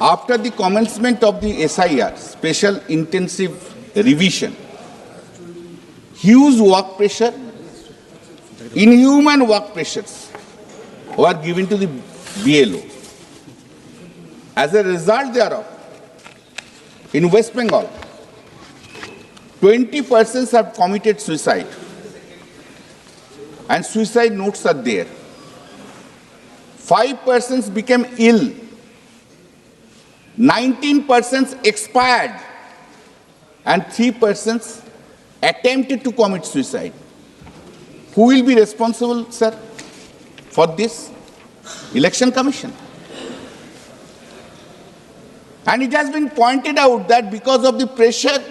After the commencement of the SIR, Special Intensive Revision, huge work pressure, inhuman work pressures were given to the BLO. As a result thereof, in West Bengal, 20 persons have committed suicide, and suicide notes are there. Five persons became ill 19 persons expired and 3 persons attempted to commit suicide. Who will be responsible, sir, for this? Election Commission. And it has been pointed out that because of the pressure,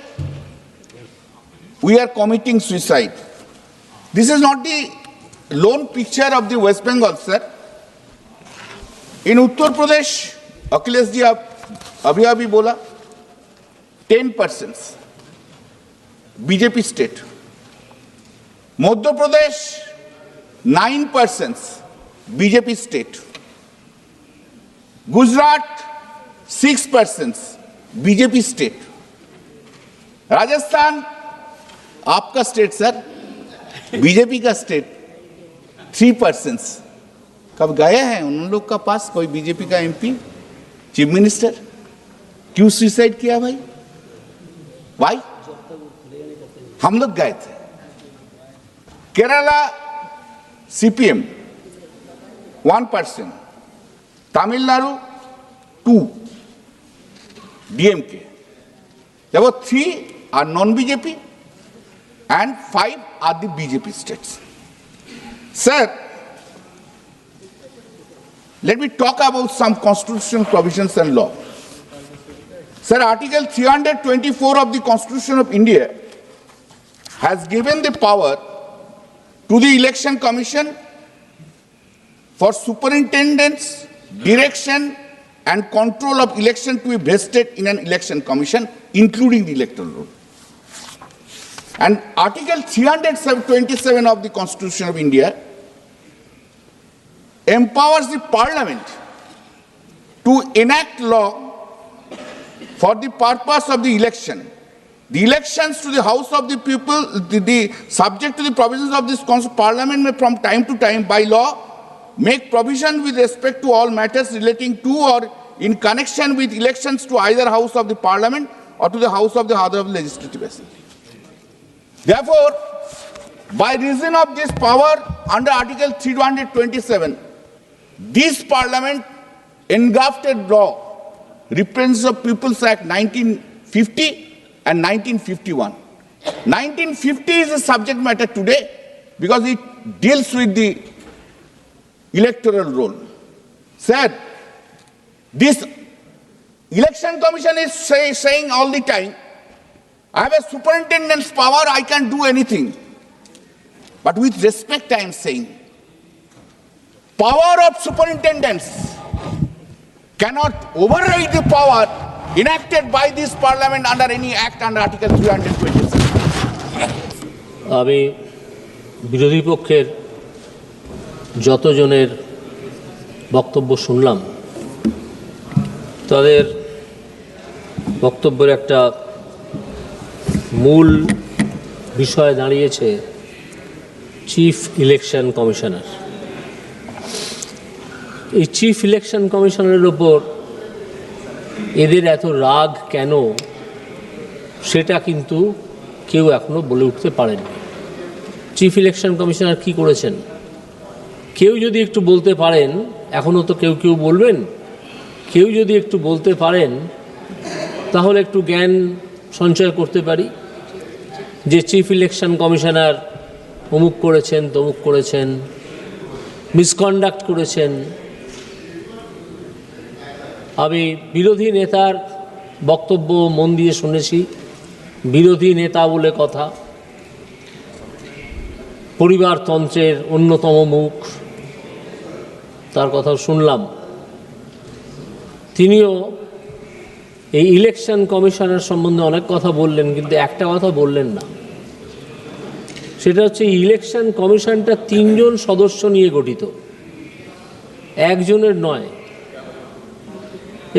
we are committing suicide. This is not the lone picture of the West Bengal, sir. In Uttar Pradesh, Akhilesh ji, अभी अभी बोला ten percent BJP state Madhya Pradesh nine percent BJP state Gujarat six percent BJP state Rajasthan, आपका state sir BJP का state three percent कब गए हैं उन लोग का पास? कोई बीजेपी का एमपी चीफ मिनिस्टर क्यों सुसाइड किया भाई भाई हम लोग गए थे Kerala CPM one percent Tamil Nadu two DMK there were three are non-BJP and five are the BJP states. Sir, let me talk about some constitutional provisions and law. Sir, Article 324 of the Constitution of India has given the power to the Election Commission for superintendence, direction, and control of election to be vested in an election commission, including the electoral roll. And Article 327 of the Constitution of India empowers the Parliament to enact law for the purpose of the election. The elections to the House of the People, the, the subject to the provisions of this Parliament may from time to time by law make provision with respect to all matters relating to or in connection with elections to either House of the Parliament or to the House of the other Legislative Assembly. Therefore, by reason of this power under Article 327, this Parliament engrafted law Representatives of People's Act 1950 and 1951. 1950 is a subject matter today because it deals with the electoral roll. Sir, this election commission is say, saying all the time, I have a superintendent's power, I can do anything. But with respect, I am saying, power of superintendents cannot override the power enacted by this parliament under any act under Article 327. আমি বিরোধী পক্ষের যতজনের বক্তব্য শুনলাম তাদের বক্তব্যের একটা মূল বিষয় দাঁড়িয়েছে চিফ ইলেকশন কমিশনার এই চিফ ইলেকশন কমিশনের ওপর এদের এত রাগ কেন? সেটা কিন্তু কেউ এখনও বলে উঠতে পারেনি চিফ ইলেকশন কমিশনার কি করেছেন? কেউ যদি একটু বলতে পারেন এখনও তো কেউ কেউ বলবেন, কেউ যদি একটু বলতে পারেন, তাহলে একটু জ্ঞান সঞ্চয় করতে পারি। যে চিফ ইলেকশন কমিশনার অমুক করেছেন, তমুক করেছেন মিসকন্ডাক্ট করেছেন আমি বিরোধী নেতার বক্তব্য মন দিয়ে শুনেছি। বিরোধী নেতা বলে কথা। পরিবারতন্ত্রের অন্যতম মুখ। তার কথা শুনলাম। তিনিও এই ইলেকশন কমিশনের সম্বন্ধে অনেক কথা বললেন, কিন্তু একটা কথা বললেন না। সেটা হচ্ছে ইলেকশন কমিশনটা তিনজন সদস্য নিয়ে গঠিত। একজনের নয়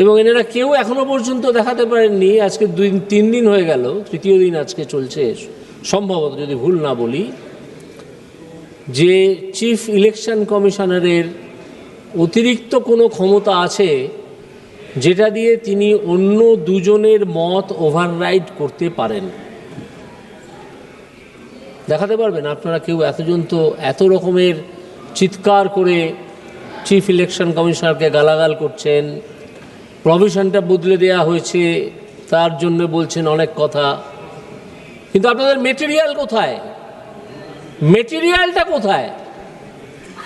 এবং এনারা কেউ এখনও পর্যন্ত দেখাতে পারেননি। আজকে দুই, তিন দিন হয়ে গেল, তৃতীয় দিন আজকে চলছে। সম্ভবত যদি ভুল না বলি, যে চিফ ইলেকশন কমিশনারের অতিরিক্ত কোনো ক্ষমতা আছে, যেটা দিয়ে তিনি অন্য দুজনের মত ওভাররাইড করতে পারেন। দেখাতে পারবেন আপনারা কেউ এতজন তো এত রকমের চিৎকার করে চিফ ইলেকশন কমিশনারকে গালাগাল করছেন। প্রভিশনটা বদলে দেয়া হয়েছে, তার জন্য বলছেন অনেক কথা। কিন্তু আপনাদের মেটেরিয়াল কোথায়? মেটেরিয়ালটা কোথায়?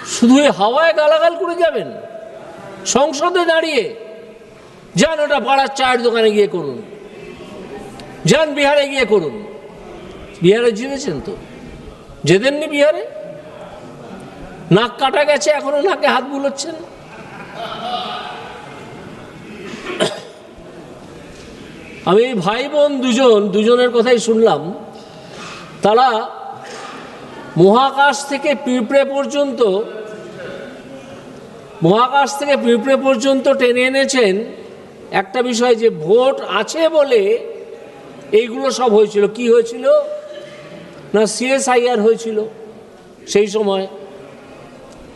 শুধু হাওয়ায় গালাগাল করে যাবেন? সংসদে দাঁড়িয়ে? যান ওটা পাড়ার চায়ের দোকানে গিয়ে করুন। যান বিহারে গিয়ে করুন। বিহারে জিতেছেন তো? যেতেননি বিহারে? নাক কাটা গেছে, এখনও নাকে হাত বুলোচ্ছেন? আমি ভাই বোন দুজন, দুজনের কথাই শুনলাম। তারা মহাকাশ থেকে পিঁপড়ে পর্যন্ত, মহাকাশ থেকে পিঁপড়ে পর্যন্ত টেনে এনেছেন। একটা বিষয় যে ভোট আছে বলে এইগুলো সব হয়েছিল। কি হয়েছিল? না সিএসআইআর হয়েছিল সেই সময়।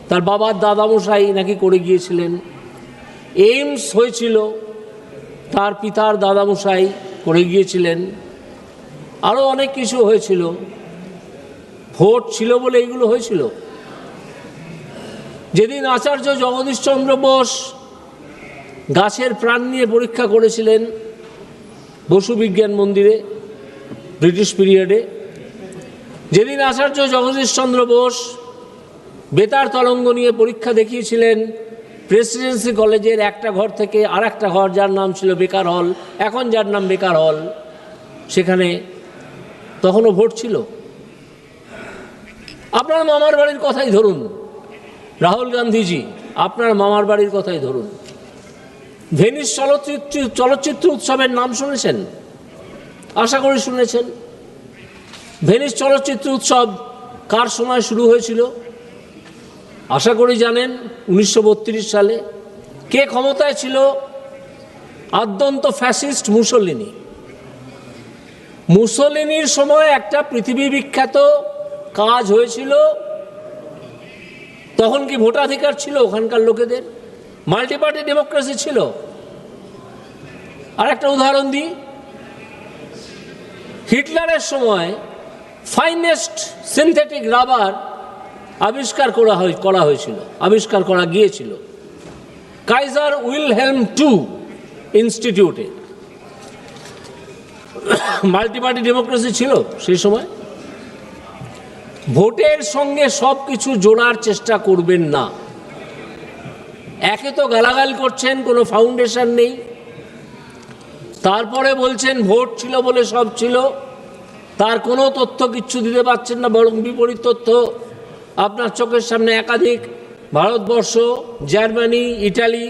তার বাবার দাদামশাই নাকি করে গিয়েছিলেন। এইমস হয়েছিল। তার পিতার দাদামশাই করে গিয়েছিলেন। আরও অনেক কিছু হয়েছিল। ভোট ছিল বলে এইগুলো হয়েছিল। যেদিন আচার্য জগদীশচন্দ্র বোস গাছের প্রাণ নিয়ে পরীক্ষা করেছিলেন বসু বিজ্ঞান মন্দিরে, ব্রিটিশ পিরিয়ডে, যেদিন আচার্য জগদীশচন্দ্র বোস বেতার তরঙ্গ নিয়ে পরীক্ষা দেখিয়েছিলেন প্রেসিডেন্সি কলেজের একটা ঘর থেকে আর একটা ঘর, যার নাম ছিল বেকার হল, এখন যার নাম বেকার হল, সেখানে তখনও ভোট ছিল। আপনার মামার বাড়ির কথাই ধরুন, রাহুল গান্ধীজি, আপনার মামার বাড়ির কথাই ধরুন। ভেনিস চলচ্চিত্র চলচ্চিত্র উৎসবের নাম শুনেছেন? আশা করি শুনেছেন। ভেনিস চলচ্চিত্র উৎসব কার সময় শুরু হয়েছিল? আশা করি জানেন, উনিশশো বত্রিশ সালে কে ক্ষমতায় ছিল? আদ্যন্ত ফ্যাসিস্ট মুসলিনী মুসলিনীর সময় একটা পৃথিবী বিখ্যাত কাজ হয়েছিল। তখন কি ভোটাধিকার ছিল ওখানকার লোকেদের? মাল্টি পার্টি ডেমোক্রেসি ছিল। আর একটা উদাহরণ দিই। হিটলারের সময় ফাইনেস্ট সিনথেটিক রাবার আবিষ্কার করা হয়, করা হয়েছিল, আবিষ্কার করা গিয়েছিল। কাইজার উইলহেলম টু ইনস্টিটিউটে। মাল্টি পার্টি ডেমোক্রেসি ছিল সেই সময়। ভোটের সঙ্গে সব কিছু জোড়ার চেষ্টা করবেন না। একে তো গালাগাল করছেন, কোনো ফাউন্ডেশন নেই। তারপরে বলছেন ভোট ছিল বলে সব ছিল। তার কোনো তথ্য কিচ্ছু দিতে পারছেন না, বরং বিপরীত তথ্য আপনার চোখের সামনে একাধিক ভারতবর্ষ জার্মানি ইটালি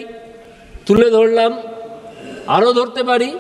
তুলে ধরলাম আরও ধরতে পারি।